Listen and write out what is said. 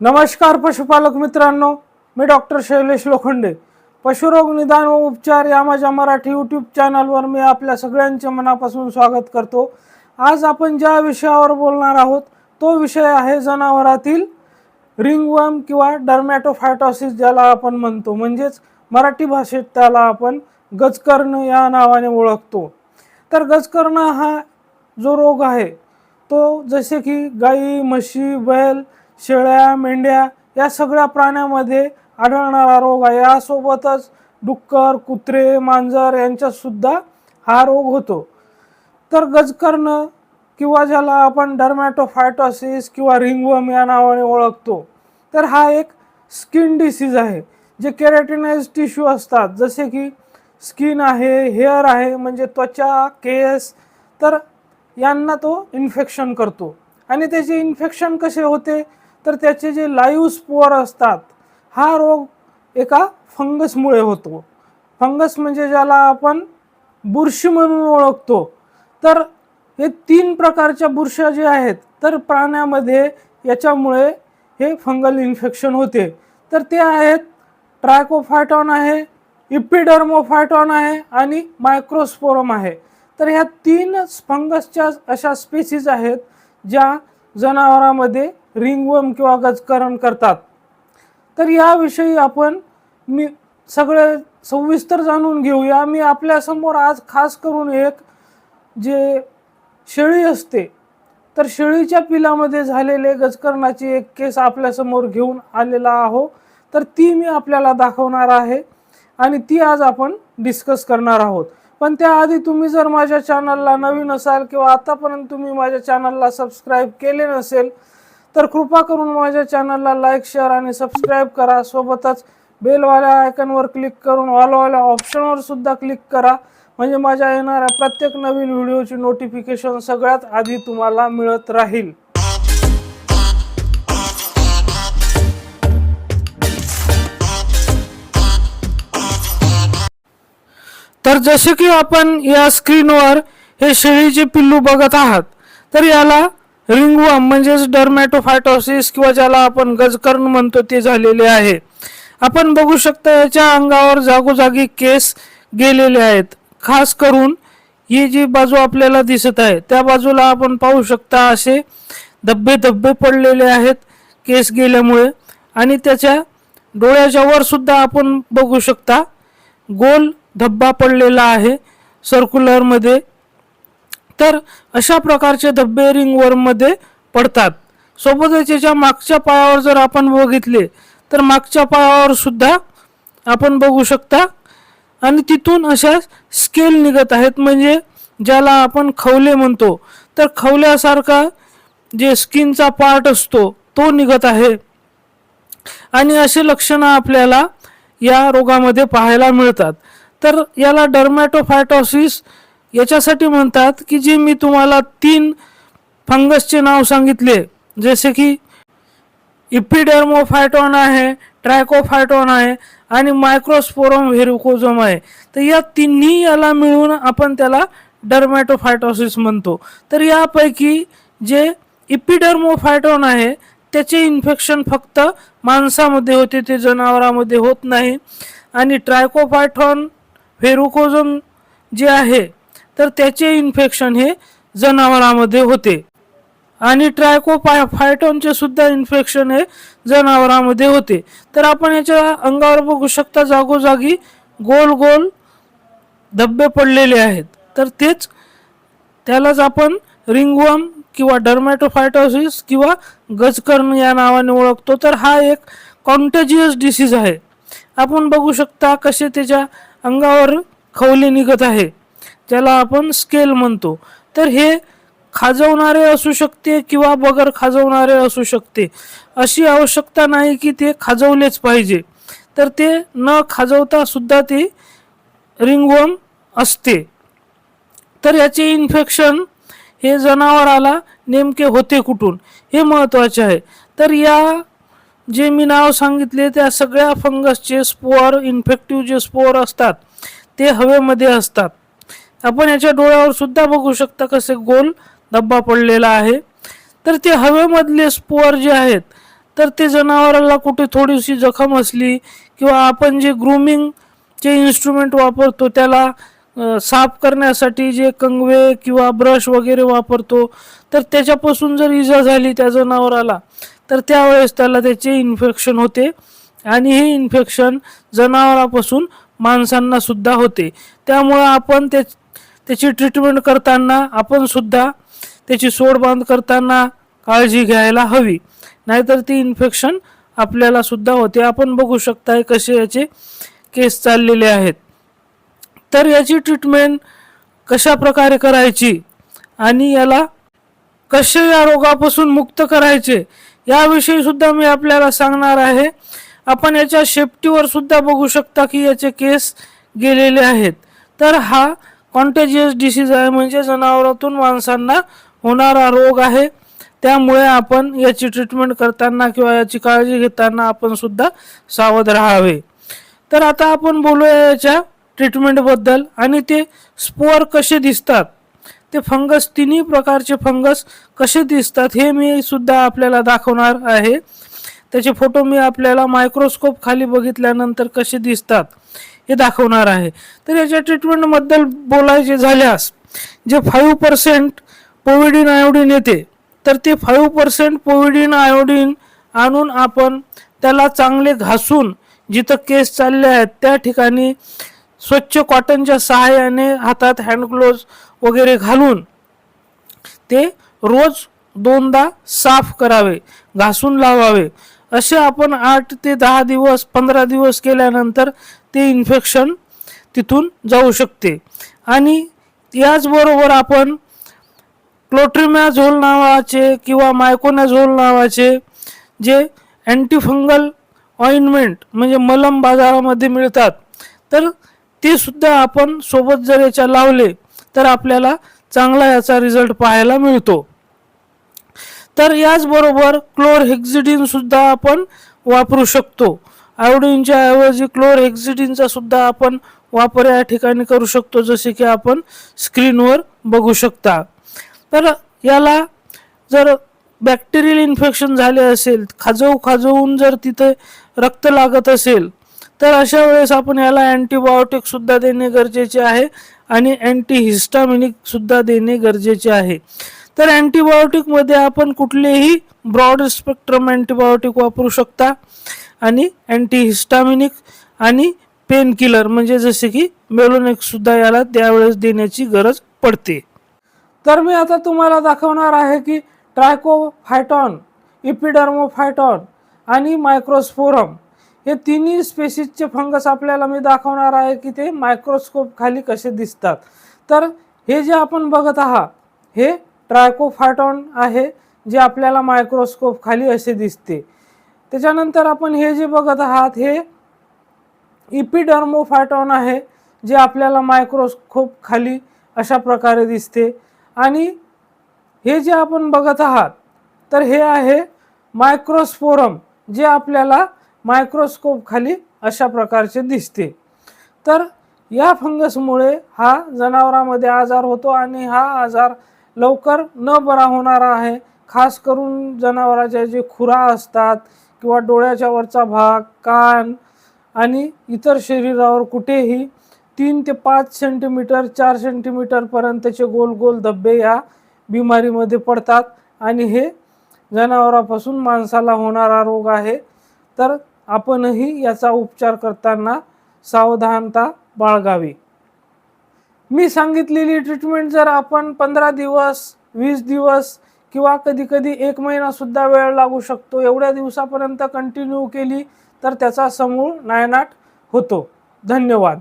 नमस्कार पशुपालक मित्रांनो मी डॉक्टर शैलेश लोखंडे. पशुरोग निदान व उपचार या माझ्या मराठी यूट्यूब चॅनलवर मी आपल्या सगळ्यांचे मनापासून स्वागत करतो. आज आपण ज्या विषयावर बोलणार आहोत तो विषय आहे जनावरातील रिंगवर्म किंवा डर्मॅटोफायटॉसिस ज्याला आपण म्हणतो. म्हणजेच मराठी भाषेत त्याला आपण गजकर्ण या नावाने ओळखतो. तर गजकर्ण हा जो रोग आहे तो जसे की गाई म्हशी बैल शेळ्या मेंढ्या या सगळ्या प्राण्यामध्ये आढळणारा रोग आहे. यासोबतच डुक्कर कुत्रे मांजर यांच्यातसुद्धा हा रोग होतो. तर गजकर्ण किंवा ज्याला आपण डर्मॅटोफायटॉसिस किंवा रिंगवर्म या नावाने ओळखतो तर हा एक स्किन डिसीज आहे जे केरेटिनाइज टिश्यू असतात. जसे की स्किन आहे हेअर आहे म्हणजे त्वचा केस तर यांना तो इन्फेक्शन करतो. आणि त्याचे इन्फेक्शन कसे होते? तर त्याचे जे लाईव्ह स्पोअर असतात हा रोग एका फंगसमुळे होतो. फंगस म्हणजे ज्याला आपण बुरशी म्हणून ओळखतो. तर हे तीन प्रकारच्या बुरशा जे आहेत तर प्राण्यामध्ये याच्यामुळे हे फंगल इन्फेक्शन होते. तर ते आहेत ट्रायकोफायटॉन आहे इपिडर्मोफायटॉन आहे आणि मायक्रोस्पोरम आहे. तर ह्या तीन फंगसच्या अशा स्पेसीज आहेत ज्या जनावरांमध्ये रिंगवम किंवा गजकरण करतात. तर याविषयी आपण मी सगळे सविस्तर जाणून घेऊया. मी आपल्यासमोर आज खास करून एक जे शेळी असते तर शेळीच्या पिलामध्ये झालेले गजकरणाची एक केस आपल्यासमोर घेऊन आलेला आहो. तर ती मी आपल्याला दाखवणार आहे आणि ती आज आपण डिस्कस करणार आहोत. पण त्याआधी तुम्ही जर माझ्या चॅनलला नवीन असाल किंवा आतापर्यंत तुम्ही माझ्या चॅनलला सबस्क्राईब केले नसेल तर कृपा करून माझ्या चॅनलला लाईक शेअर आणि सबस्क्राईब करा. सोबतच बेलवाल्या आयकनवर क्लिक करून ऑलवाल्या ऑप्शनवर सुद्धा क्लिक करा. म्हणजे माझ्या येणाऱ्या प्रत्येक नवीन व्हिडिओची नोटिफिकेशन सगळ्यात आधी तुम्हाला मिळत राहील. तर जसे की आपण या स्क्रीनवर हे शेळीचे पिल्लू बघत आहात तर याला रिंगवर्म म्हणजेच डर्मॅटोफायटोसिस किंवा ज्याला आपण गजकर्ण म्हणतो ते झालेले आहे. आपण बघू शकता याच्या अंगावर जागोजागी केस गेलेले आहेत. खास करून ही जी बाजू आपल्याला दिसत आहे त्या बाजूला आपण पाहू शकता असे धब्बे धब्बे पडलेले आहेत केस गेल्यामुळे. आणि त्याच्या डोळ्याच्या वर सुद्धा आपण बघू शकता गोल धब्बा पडलेला आहे सर्क्युलरमध्ये तर अशा प्रकारचे धब्बे रिंगवर्ममध्ये पडतात. सोबतच याच्या मागच्या पायावर जर आपण बघितले तर मागच्या पायावर सुद्धा आपण बघू शकता. आणि तिथून अशा स्केल निघत आहेत म्हणजे ज्याला आपण खवले म्हणतो. तर खवल्यासारखा जे स्किनचा पार्ट असतो तो निघत आहे. आणि असे लक्षणं आपल्याला या रोगामध्ये पाहायला मिळतात. तर याला डर्मॅटोफायटॉसिस याच्यासाठी म्हणतात की जे मी तुम्हाला तीन फंगसचे नाव सांगितले जसे की इपिडर्मोफायटॉन आहे ट्रायकोफायटॉन आहे आणि मायक्रोस्पोरम व्हेरुकोझोम आहे. तर या तिन्ही याला मिळून आपण त्याला डर्मॅटोफायटॉसिस म्हणतो. तर यापैकी जे इपिडर्मोफायटॉन आहे त्याचे इन्फेक्शन फक्त माणसामध्ये होते ते जनावरामध्ये होत नाही. आणि ट्रायकोफायटॉन व्हेरुकोझोम जे आहे तर त्याचे इन्फेक्शन हे जनावरांमध्ये होते. आणि ट्रायकोफाय फायटॉनचे सुद्धा इन्फेक्शन हे जनावरांमध्ये होते. तर आपण याच्या अंगावर बघू शकता जागोजागी गोल गोल धब्बे पडलेले आहेत. तर तेच त्यालाच आपण रिंगवम किंवा डर्मॅटोफायटोसिस किंवा गजकर्ण या नावाने ओळखतो. तर हा एक कॉन्टेजियस डिसीज आहे. आपण बघू शकता कसे त्याच्या अंगावर खवले निघत आहे. ज्याला आपण स्केल म्हणतो. तर हे खाजवणारे असू शकते किंवा बगर खाजवणारे असू शकते. अशी आवश्यकता नाही की ते खाजवलेच पाहिजे. तर ते न खाजवता सुद्धा ते रिंगवम असते. तर याचे इन्फेक्शन हे जनावराला नेमके होते कुठून? हे महत्त्वाचे आहे. तर या जे मी नाव सांगितले त्या सगळ्या फंगसचे स्पोअर इन्फेक्टिव्ह जे स्पोअर असतात ते हवेमध्ये असतात. आपण याच्या डोळ्यावर सुद्धा बघू शकता कसे गोल धब्बा पडलेला आहे. तर ते हवेमधले स्पोअर जे आहेत तर ते जनावराला कुठे थोडीशी जखम असली किंवा आपण जे ग्रूमिंगचे इन्स्ट्रुमेंट वापरतो त्याला साफ करण्यासाठी जे कंगवे किंवा ब्रश वगैरे वापरतो तर त्याच्यापासून जर इजा झाली त्या जनावराला तर त्यावेळेस त्याला त्याचे इन्फेक्शन होते आणि हे इन्फेक्शन जनावरापासून माणसांना सुद्धा होते. त्यामुळं आपण ते त्याची ट्रीटमेंट करताना आपण सुद्धा त्याची सोडबांध करताना काळजी घ्यायला हवी. नाहीतर ती इन्फेक्शन आपल्याला सुद्धा होते. आपण बघू शकताय कसे याचे केस चाललेले आहेत. तर याची ट्रीटमेंट कशा प्रकारे करायची आणि याला कसे या रोगापासून मुक्त करायचे याविषयी सुद्धा मी आपल्याला सांगणार आहे. आपण याच्या शेपटीवर सुद्धा बघू शकता की याचे केस गेलेले आहेत. तर हा कॉन्टेजियस डिसीज आहे. म्हणजे जनावरातून माणसांना होणारा रोग आहे. त्यामुळे आपण याची ट्रीटमेंट करताना किंवा याची काळजी घेताना आपण सुद्धा सावध राहावे. तर आता आपण बोलूया याच्या ट्रीटमेंटबद्दल आणि ते स्पोअर कसे दिसतात? ते फंगस तिन्ही प्रकारचे फंगस कसे दिसतात हे मी सुद्धा आपल्याला दाखवणार आहे. त्याचे फोटो मी आपल्याला मायक्रोस्कोप खाली बघितल्यानंतर कसे दिसतात? हे दाखवणार आहे. तर याच्या ट्रीटमेंटबद्दल बोलायचे झाल्यास जे फाईव्ह पर्सेंट पोविडीन आयोडीन येते तर ते फाईव्ह पर्सेंट पोविडिन आयोडीन आणून आपण त्याला चांगले घासून जिथं केस चालले आहेत त्या ठिकाणी स्वच्छ कॉटनच्या सहाय्याने हातात हँडग्लोव्ज वगैरे घालून ते रोज दोनदा साफ करावे घासून लावावे. असे आपण आठ ते दहा दिवस पंधरा दिवस केल्यानंतर ते इन्फेक्शन तिथून जाऊ शकते. आणि याचबरोबर आपण क्लोट्रिमॅझोल नावाचे किंवा मायकोनॅझोल नावाचे जे अँटीफंगल ऑइंटमेंट म्हणजे मलम बाजारामध्ये मिळतात तर ते सुद्धा आपण सोबत जर याच्या लावले तर आपल्याला चांगला याचा रिझल्ट पाहायला मिळतो. तर याचबरोबर क्लोर सुद्धा आपण वापरू शकतो. आयोडीनच्या ऐवजी क्लोर सुद्धा आपण वापर या ठिकाणी करू शकतो जसे की आपण स्क्रीनवर बघू शकता. तर याला जर बॅक्टेरियल इन्फेक्शन झाले असेल खाजवू खाजवून जर तिथे रक्त लागत असेल तर अशा वेळेस आपण याला अँटीबायोटिक सुद्धा देणे गरजेचे आहे आणि अँटीहिस्टामिनिकसुद्धा सुद्धा देणे गरजेचे आहे. तर अँटीबायोटिकमध्ये आपण कुठलेही ब्रॉड स्पेक्ट्रम अँटीबायोटिक वापरू शकता. आणि अँटीहिस्टामिनिक आणि पेन किलर म्हणजे जसे की मेलोनिक सुद्धा याला त्यावेळेस देण्याची गरज पडते. तर मी आता तुम्हाला दाखवणार आहे की ट्रायकोफायटॉन इपिडर्मोफायटॉन आणि मायक्रोस्फोरम हे तिन्ही स्पेसिसचे फंगस आपल्याला मी दाखवणार आहे की ते मायक्रोस्कोप खाली कसे दिसतात. तर हे जे आपण बघत आहात हे ट्रायकोफायटॉन आहे जे आपल्याला मायक्रोस्कोप खाली असे दिसते. त्याच्यानंतर आपण हे जे बघत आहात हे इपिडर्मोफायटॉन आहे जे आपल्याला मायक्रोस्कोप खाली अशा प्रकारे दिसते. आणि हे जे आपण बघत आहात तर हे आहे मायक्रोस्फोरम जे आपल्याला मायक्रोस्कोप खाली अशा प्रकारचे दिसते. तर या फंगसमुळे हा जनावरांमध्ये आजार होतो आणि हा आजार लवकर न बरा होणारा आहे. खास करून जनावराच्या जे खुरा असतात किंवा डोळ्याच्या वरचा भाग कान आणि इतर शरीरावर कुठेही तीन ते पाच सेंटीमीटर चार सेंटीमीटरपर्यंतचे गोल गोल धब्बे या बिमारीमध्ये पडतात. आणि हे जनावरापासून माणसाला होणारा रोग आहे. तर आपणही याचा उपचार करताना सावधानता बाळगावी. मी सांगितलेली ट्रीटमेंट जर आपण पंधरा दिवस वीस दिवस किंवा कधी कधी एक महिनासुद्धा वेळ लागू शकतो एवढ्या दिवसापर्यंत कंटिन्यू केली तर त्याचा समूळ नायनाट होतो. धन्यवाद.